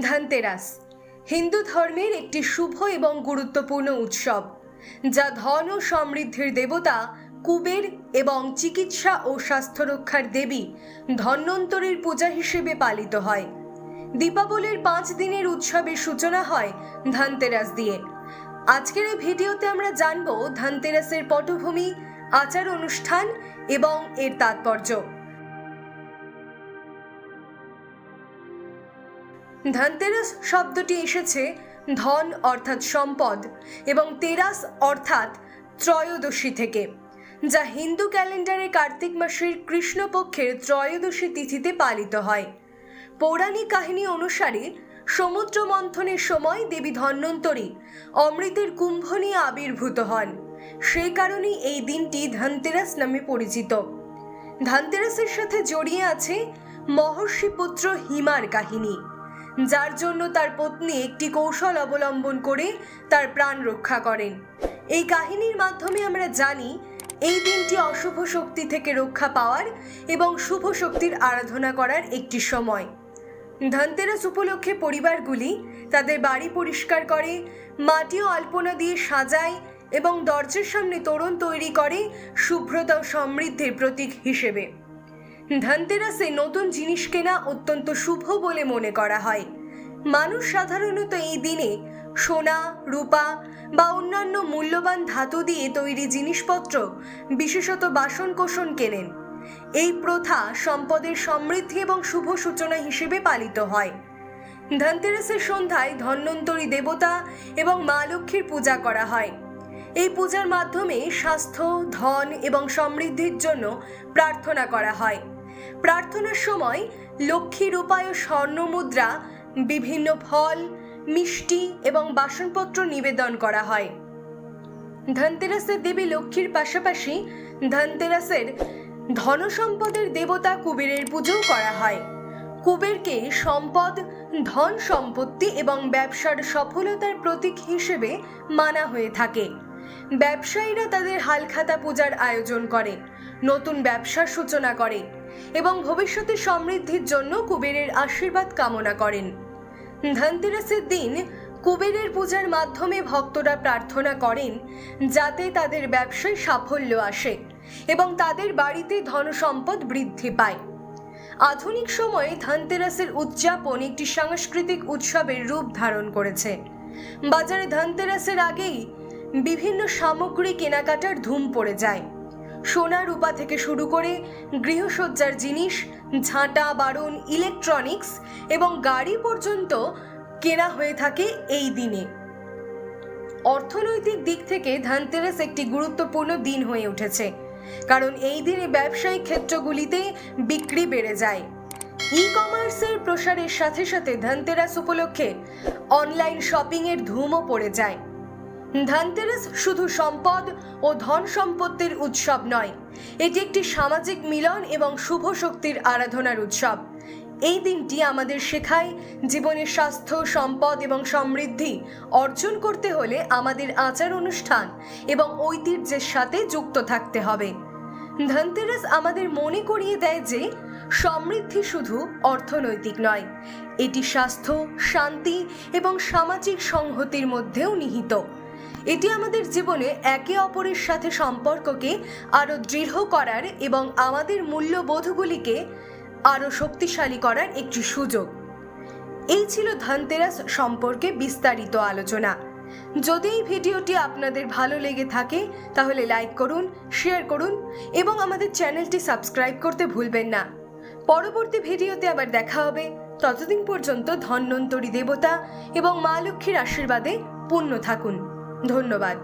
ধনতেরাস। হিন্দু ধর্মের একটি শুভ এবং গুরুত্বপূর্ণ উৎসব, যা ধন ও সমৃদ্ধির দেবতা, কুবের এবং চিকিৎসা ও স্বাস্থ্য রক্ষার দেবী ধন্বন্তরীর পূজা হিসেবে পালিত হয়। দীপাবলির পাঁচ দিনের উৎসবের সূচনা হয় ধনতেরাস দিয়ে। আজকের এই ভিডিওতে আমরা জানব ধনতেরাসের পটভূমি, আচার অনুষ্ঠান এবং এর তাৎপর্য। ধনতেরাস শব্দটি এসেছে ধন অর্থাৎ সম্পদ এবং তেরাস অর্থাৎ ত্রয়োদশী থেকে, যা হিন্দু ক্যালেন্ডারে কার্তিক মাসের কৃষ্ণপক্ষের ত্রয়োদশী তিথিতে পালিত হয়। পৌরাণিক কাহিনী অনুসারে সমুদ্র মন্থনের সময় দেবী ধন্বন্তরী অমৃতের কুম্ভ নিয়ে আবির্ভূত হন। সেই কারণে এই দিনটি ধনতেরাস নামে পরিচিত। ধনতেরাসের সাথে জড়িয়ে আছে মহর্ষি পুত্র হিমার কাহিনী। যার জন্য তার পত্নী একটি কৌশল অবলম্বন করে তার প্রাণ রক্ষা করেন। এই কাহিনীর মাধ্যমে আমরা জানি, এই দিনটি অশুভ শক্তি থেকে রক্ষা পাওয়ার এবং শুভ শক্তির আরাধনা করার একটি সময়। ধনতেরাস উপলক্ষে পরিবারগুলি তাদের বাড়ি পরিষ্কার করে, মাটি ও আলপনা দিয়ে সাজায় এবং দরজার সামনে তোরণ তৈরি করে শুভ্রতা ও সমৃদ্ধির প্রতীক হিসেবে। ধনতেরাসে নতুন জিনিস কেনা অত্যন্ত শুভ বলে মনে করা হয়। মানুষ সাধারণত এই দিনে সোনা, রূপা বা অন্যান্য মূল্যবান ধাতু দিয়ে তৈরি জিনিসপত্র, বিশেষত বাসন কোষণ কেনেন। এই প্রথা সম্পদের সমৃদ্ধি এবং শুভ সূচনা হিসেবে পালিত হয়। ধনতেরাসের সন্ধ্যায় ধন্বন্তরী দেবতা এবং মা লক্ষ্মীর পূজা করা হয়। এই পূজার মাধ্যমে স্বাস্থ্য, ধন এবং সমৃদ্ধির জন্য প্রার্থনা করা হয়। প্রার্থনার সময় লক্ষ্মী রূপায় স্বর্ণ মুদ্রা বিভিন্ন ফল, মিষ্টি এবং বাসনপত্র নিবেদন করা হয়। ধনতেরাসের দেবী লক্ষ্মীর পাশাপাশি ধনতেরাসের ধনসম্পদের দেবতা কুবেরের পুজোও করা হয়। কুবেরকে সম্পদ, ধন সম্পত্তি এবং ব্যবসার সফলতার প্রতীক হিসেবে মানা হয়ে থাকে। ব্যবসায়ীরা তাদের হালখাতা পূজার আয়োজন করে, নতুন ব্যবসার সূচনা করে এবং ভবিষ্যতে সমৃদ্ধির জন্য কুবেরের আশীর্বাদ কামনা করেন। ধনতেরাসের দিন কুবেরের পূজার মাধ্যমে ভক্তরা প্রার্থনা করেন যাতে তাদের ব্যবসায় সাফল্য আসে এবং তাদের বাড়িতে ধনসম্পদ বৃদ্ধি পায়। আধুনিক সময়ে ধনতেরাসের উদযাপন একটি সাংস্কৃতিক উৎসবের রূপ ধারণ করেছে। বাজারে ধনতেরাসের আগেই বিভিন্ন সামগ্রী কেনাকাটার ধুম পড়ে যায়। সোনা রূপা থেকে শুরু করে গৃহসজ্জার জিনিস, ঝাঁটা, বারণ ইলেকট্রনিক্স এবং গাড়ি পর্যন্ত কেনা হয়ে থাকে এই দিনে। অর্থনৈতিক দিক থেকে ধনতেরাস একটি গুরুত্বপূর্ণ দিন হয়ে উঠেছে, কারণ এই দিনে ব্যবসায়িক ক্ষেত্রগুলিতে বিক্রি বেড়ে যায়। ই কমার্সের প্রসারের সাথে সাথে ধনতেরাস উপলক্ষে অনলাইন শপিংয়ের ধুমও পড়ে যায়। ধনতেরাস শুধু সম্পদ ও ধন সম্পত্তির উৎসব নয়, এটি একটি সামাজিক মিলন এবং শুভ শক্তির আরাধনার উৎসব। এই দিনটি আমাদের শেখায় জীবনের স্বাস্থ্য, সম্পদ এবং সমৃদ্ধি অর্জন করতে হলে আমাদের আচার অনুষ্ঠান এবং ঐতিহ্যের সাথে যুক্ত থাকতে হবে। ধনতেরাস আমাদের মনে করিয়ে দেয় যে সমৃদ্ধি শুধু অর্থনৈতিক নয়, এটি স্বাস্থ্য, শান্তি এবং সামাজিক সংহতির মধ্যেও নিহিত। এটি আমাদের জীবনে একে অপরের সাথে সম্পর্ককে আরও দৃঢ় করার এবং আমাদের মূল্যবোধগুলিকে আরও শক্তিশালী করার একটি সুযোগ। এই ছিল ধনতেরাস সম্পর্কে বিস্তারিত আলোচনা। যদি এই ভিডিওটি আপনাদের ভালো লেগে থাকে, তাহলে লাইক করুন, শেয়ার করুন এবং আমাদের চ্যানেলটি সাবস্ক্রাইব করতে ভুলবেন না। পরবর্তী ভিডিওতে আবার দেখা হবে। ততদিন পর্যন্ত ধন্বন্তরী দেবতা এবং মা লক্ষ্মীর আশীর্বাদে পূর্ণ থাকুন। ধন্যবাদ